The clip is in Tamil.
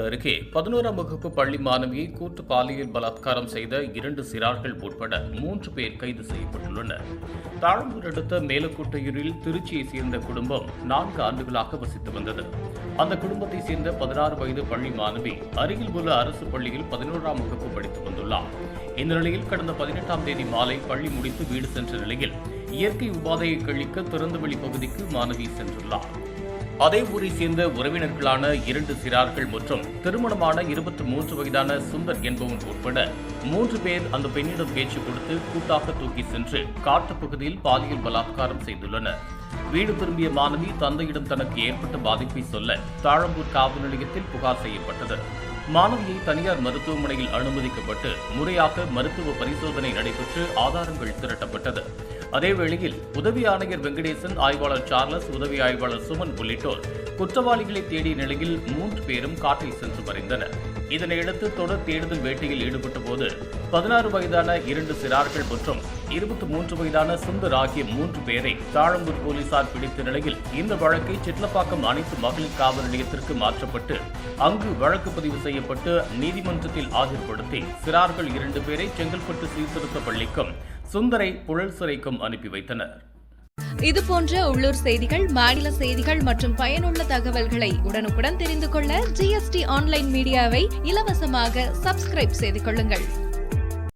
அருகே பதினோராம் வகுப்பு பள்ளி மாணவியை கூட்டு பாலியல் பலாத்காரம் செய்த இரண்டு சிறார்கள் உட்பட மூன்று பேர் கைது செய்யப்பட்டுள்ளனர். தாழம்பூர் அடுத்த மேலக்கோட்டையூரில் திருச்சியை சேர்ந்த குடும்பம் நான்கு ஆண்டுகளாக வசித்து வந்தது. அந்த குடும்பத்தை சேர்ந்த பதினாறு வயது பள்ளி மாணவி அருகில் உள்ள அரசு பள்ளியில் பதினோராம் வகுப்பு படித்து வந்துள்ளார். இந்த நிலையில் கடந்த பதினெட்டாம் தேதி மாலை பள்ளி முடித்து வீடு சென்ற நிலையில் இயற்கை உபாதையை கழிக்க திறந்தவெளி பகுதிக்கு மாணவி சென்றுள்ளார். அதே ஊரை சேர்ந்த உறவினர்களான இரண்டு சிறார்கள் மற்றும் திருமணமான இருபத்தி மூன்று வயதான சுந்தர் என்பவன் உட்பட மூன்று பேர் அந்த பெண்ணிடம் பேச்சு கொடுத்து கூட்டாக தூக்கி சென்று காட்டுப்பகுதியில் பாலியல் பலாத்காரம் செய்துள்ளனர். வீடு திரும்பிய மாணவி தந்தையிடம் தனக்கு ஏற்பட்ட பாதிப்பை சொல்ல தாழம்பூர் காவல் நிலையத்தில் புகார் செய்யப்பட்டது. மாணவியை தனியார் மருத்துவமனையில் அனுமதிக்கப்பட்டு முறையாக மருத்துவ பரிசோதனை நடைபெற்று ஆதாரங்கள் திரட்டப்பட்டது. அதேவேளையில் உதவி ஆணையர் வெங்கடேசன் ஆய்வாளர் சார்லஸ் உதவி ஆய்வாளர் சுமன் உள்ளிட்டோர் குற்றவாளிகளை தேடிய நிலையில் மூன்று பேரும் காட்டில் சென்று மறைந்தனர். இதனையடுத்து தொடர் தேடுதல் வேட்டையில் ஈடுபட்ட போது பதினாறு வயதான இரண்டு சிறார்கள் மற்றும் இருபத்தி மூன்று வயதான சுந்தர் ஆகிய மூன்று பேரை தாழம்பூர் போலீசார் பிடித்த நிலையில் இந்த வழக்கை சிட்லப்பாக்கம் அனைத்து மகளிர் காவல் நிலையத்திற்கு மாற்றப்பட்டு அங்கு வழக்கு பதிவு செய்யப்பட்டு நீதிமன்றத்தில் ஆஜர்படுத்தி சிறார்கள் இரண்டு பேரை செங்கல்பட்டு சீர்திருத்த பள்ளிக்கும் சுந்தரை புழல் சிறைக்கும் அனுப்பி வைத்தனர். இது போன்ற உள்ளூர் செய்திகள் மாநில செய்திகள் மற்றும் பயனுள்ள தகவல்களை உடனுக்குடன் தெரிந்து கொள்ள ஜிஎஸ்டி ஆன்லைன் மீடியாவை இலவசமாக சப்ஸ்கிரைப் செய்து கொள்ளுங்கள்.